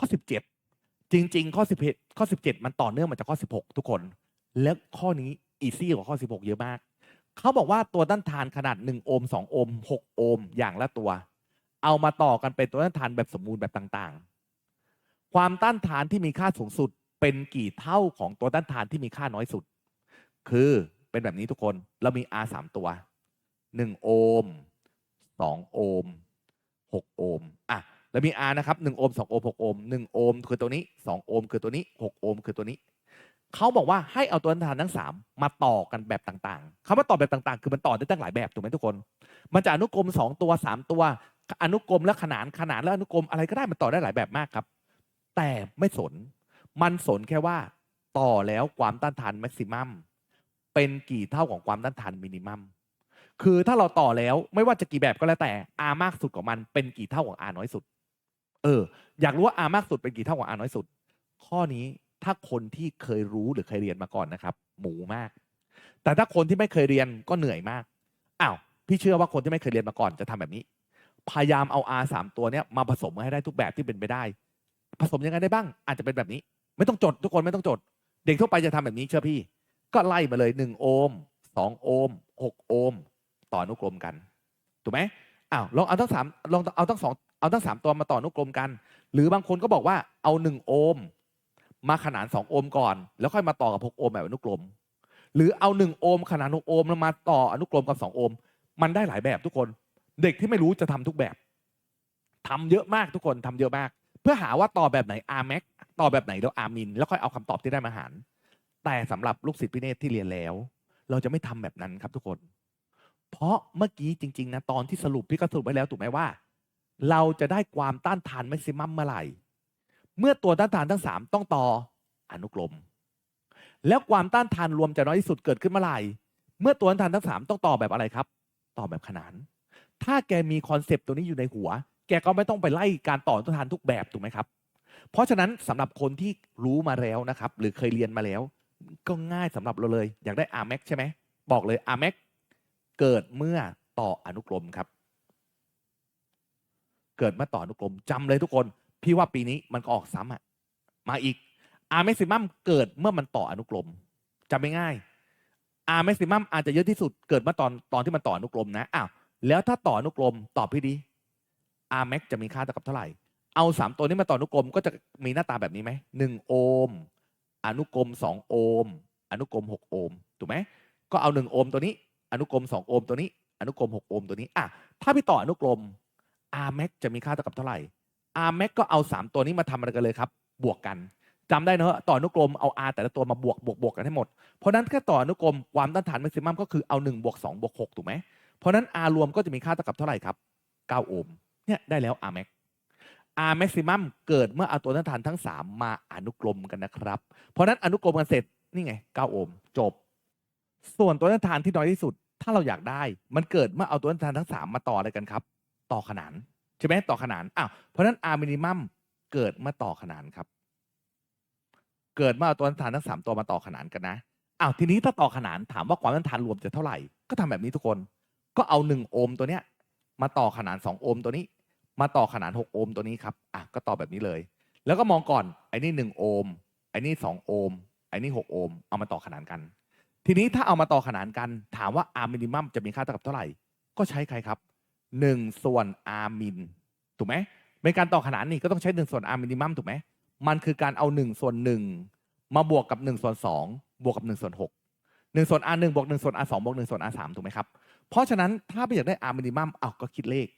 ข้อสิบเจ็ดจริง ๆ ข้อสิบเอ็ดข้อสิบเจ็ดมันต่อเนื่องมาจากข้อสิบหกทุกคน และข้อนี้อีซี่กว่าข้อสิบหกเยอะมาก เขาบอกว่าตัวต้านทานขนาดหนึ่งโอห์มสองโอห์มหกโอห์มอย่างละตัว เอามาต่อกันเป็นตัวต้านทานแบบสมมูลแบบต่างๆ ความต้านทานที่มีค่าสูงสุดเป็นกี่เท่าของตัวต้านทานที่มีค่าน้อยสุด คือเป็นแบบนี้ทุกคนเรามี R สามตัวหนึ่งโอห์มสองโอห์มหกโอห์มอะ แล้วมี R นะครับหนึ่งโอห์มสองโอห์มหกโอห์มหนึ่งโอห์มคือตัวนี้สองโอห์มคือตัวนี้หกโอห์มคือตัวนี้ เขาบอกว่าให้เอาตัวต้านทานทั้งสามมาต่อกันแบบต่างๆคำว่าต่อแบบต่างๆ คือมันต่อได้ตั้งหลายแบบถูกไหมทุกคน มันจะอนุกรมสองตัวสามตัว อนุกรมและขนานขนานและอนุกรมอะไรก็ได้มันต่อได้หลายแบบมากครับ แต่ไม่สน มันสนแค่ว่า ต่อแล้วความต้านทานแม็กซิมัมเป็นกี่เท่าของความต้านทานมินิมัมคือถ้าเราต่อแล้วไม่ว่าจะกี่แบบก็แล้วแต่ R มากสุดของมันเป็นกี่เท่าของ R น้อยสุด เออ อยากรู้ว่า R มากสุดเป็นกี่เท่าของ R น้อยสุด ข้อนี้ถ้าคนที่เคยรู้หรือเคยเรียนมาก่อนนะครับ หมูมาก แต่ถ้าคนที่ไม่เคยเรียนก็เหนื่อยมากอ้าวพี่เชื่อว่าคนที่ไม่เคยเรียนมาก่อนจะทำแบบนี้ พยายามเอา R สามตัวเนี้ยมาผสมให้ได้ทุกแบบที่เป็นไปได้ ผสมยังไงได้บ้าง อาจจะเป็นแบบนี้ ไม่ต้องจดทุกคนไม่ต้องจด เด็กทั่วไปจะทำแบบนี้เชื่อพี่ ก็ไล่มาเลยหนึ่งโอห์มสองโอห์มหกโอห์มต่ออนุกรมกันถูกไหมอ้าวลองเอาทั้งสามลองเอาทั้งสอง เอาทั้งสามตัวมาต่ออนุกรมกัน หรือบางคนก็บอกว่าเอาหนึ่งโอห์มมาขนานสองโอห์มก่อน แล้วค่อยมาต่อกับหกโอห์มแบบอนุกรม หรือเอาหนึ่งโอห์มขนานหกโอห์มแล้วมาต่ออนุกรมกับสองโอห์มมันได้หลายแบบทุกคน เด็กที่ไม่รู้จะทำทุกแบบทำเยอะมากทุกคนทำเยอะมาก เพื่อหาว่าต่อแบบไหน R max ต่อแบบไหนแล้ว R min แล้วค่อยเอาคำตอบที่ได้มาหารแต่สำหรับลูกศิษย์พิเนศที่เรียนแล้ว เราจะไม่ทำแบบนั้นครับทุกคน เพราะเมื่อกี้จริง ๆ นะ ตอนที่สรุปพี่ก็สรุปไว้แล้วถูกไหมว่า เราจะได้ความต้านทานแม็กซิมัมเมื่อไหร่ เมื่อตัวต้านทานทั้งสามต้องต่ออนุกรม แล้วความต้านทานรวมจะน้อยที่สุดเกิดขึ้นเมื่อไหร่ เมื่อตัวต้านทานทั้งสามต้องต่อแบบอะไรครับ ต่อแบบขนาน ถ้าแกมีคอนเซปต์ตัวนี้อยู่ในหัว แกก็ไม่ต้องไปไล่การต่อต้านทานทุกแบบถูกไหมครับ เพราะฉะนั้นสำหรับคนที่รู้มาแล้วนะครับ หรือเคยเรียนมาแล้ว ก็ง่ายสำหรับเราเลย อยากได้ R max ใช่ไหมบอกเลย R max เกิดเมื่อต่ออนุกรมครับ เกิดเมื่อต่ออนุกรมจำเลยทุกคน พี่ว่าปีนี้มันก็ออกซ้ำอะมาอีก R maximum เกิดเมื่อมันต่ออนุกรมจำไม่ง่าย R maximum อาจจะเยอะที่สุดเกิดเมื่อตอนตอนที่มันต่ออนุกรมนะอ้าวแล้วถ้าต่ออนุกรมตอบพี่ดี R max จะมีค่าเท่ากับเท่าไหร่เอาสามตัวนี้มาต่ออนุกรมก็จะมีหน้าตาแบบนี้ไหมหนึ่งโอห์มอนุกรมสองโอห์มอนุกรมหกโอห์มถูกไหมก็เอาหนึ่งโอห์มตัวนี้ อนุกรมสองโอห์มตัวนี้ อนุกรมหกโอห์มตัวนี้อะถ้าพี่ต่ออนุกรม R max จะมีค่าเท่ากับเท่าไหร่ R max ก็เอาสามตัวนี้มาทำอะไรกันเลยครับ บวกกันจำได้เนอะต่ออนุกรมเอา R แต่ละตัวมาบวกบวกบวกกันให้หมด เพราะนั้นแค่ต่ออนุกรมความต้านทานแม็กซิมัมก็คือเอา1บวก2บวก6ถูกไหมเพราะนั้น R รวมก็จะมีค่าเท่ากับเท่าไหร่ครับ 9 โอห์มเนี่ยได้แล้ว R max R maximum เกิดเมื่อเอาตัวต้านทานทั้ง 3 มาอนุกรมกันนะครับ เพราะฉะนั้นอนุกรมกันเสร็จนี่ไง 9 โอห์มจบ ส่วนตัวต้านทานที่น้อยที่สุด ถ้าเราอยากได้ มันเกิดเมื่อเอาตัวต้านทานทั้ง 3 มาต่ออะไรกันครับ ต่อขนานใช่ไหมต่อขนานอ้าวเพราะนั้น R minimum เกิดมื่อต่อขนานครับ เกิดมื่อเอาตัวต้านทานทั้งสามตัวมาต่อขนานกันนะอ้าวทีนี้ถ้าต่อขนานถามว่าความต้านทานรวมจะเท่าไหร่ ก็ทำแบบนี้ทุกคน ก็เอาหนึ่งโอห์มตัวเนี้ย มาต่อขนานสองโอห์มตัวนี้ มาต่อขนานหกโอห์มตัวนี้ครับอะก็ต่อแบบนี้เลย แล้วก็มองก่อนไอ้นี่หนึ่งโอห์มไอ้นี่สองโอห์มไอ้นี่หกโอห์มเอามาต่อขนานกัน ทีนี้ถ้าเอามาต่อขนานกัน ถามว่า R minimum จะมีค่าเท่ากับเท่าไหร่ ก็ใช้ใครครับ หนึ่งส่วน R min ถูกไหมเป็นการต่อขนานนี่ก็ต้องใช้หนึ่งส่วน R minimum ถูกไหมมันคือการเอาหนึ่งส่วนหนึ่งมาบวกกับหนึ่งส่วนสองบวกกับหนึ่งส่วนหกหนึ่งส่วน R หนึ่งบวกหนึ่งส่วน R สองบวกหนึ่งส่วน R สามถูกไหมครับ เพราะฉะนั้นถ้าไม่อยากได้ R minimum อ้าก็คิดเลข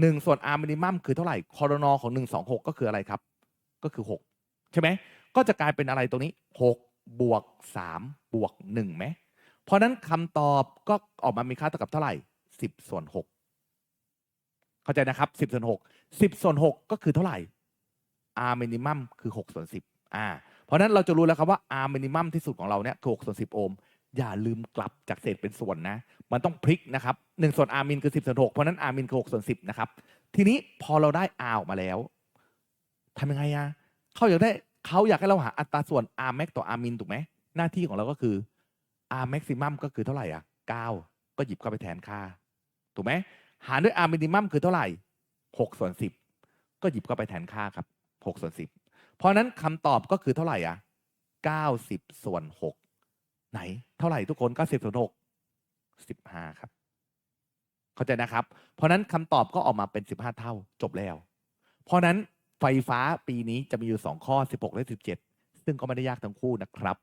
หนึ่งส่วน R minimum คือเท่าไหร่คอรนอของหนึ่งสองหกก็คืออะไรครับ ก็คือหกใช่ไหมก็จะกลายเป็นอะไรตรงนี้หกบวกสามบวกหนึ่งไหมเพราะฉะนั้นคำตอบก็ออกมามีค่าเท่ากับเท่าไหร่สิบส่วนหก เข้าใจนะครับสิบส่วนหกสิบส่วนหกก็คือเท่าไหร่ R minimum คือ6ส่วน10อ่าเพราะนั้นเราจะรู้แล้วครับว่า R minimum ที่สุดของเราเนี่ยคือ6ส่วน10โอห์มอย่าลืมกลับจากเศษเป็นส่วนนะ มันต้องพลิกนะครับ1ส่วน R min คือ10ส่วน6เพราะฉะนั้น R min คือ6ส่วน10นะครับ ทีนี้พอเราได้ R ออกมาแล้วทำยังไงอะเขาอยากได้เขาอยากให้เราหาอัตราส่วน R max ต่อ R min ถูกไหม หน้าที่ของเราก็คือ R maximum ก็คือเท่าไหร่อะ9ก็หยิบเข้าไปแทนค่า ถูกไหม หารด้วย R minimum คือเท่าไหร่6ส่วน10 ก็หยิบเข้าไปแทนค่าครับหกส่วนสิบเพราะนั้นคำตอบก็คือเท่าไหร่อะเก้าสิบส่วนหกไหน เท่าไหร่ทุกคนเก้าสิบส่วนหกสิบห้าครับ เข้าใจนะครับ เพราะนั้นคำตอบก็ออกมาเป็นสิบห้าเท่าจบแล้ว เพราะฉะนั้นไฟฟ้าปีนี้จะมีอยู่สองข้อสิบหกและสิบเจ็ดซึ่งก็ไม่ได้ยากทั้งคู่นะครับ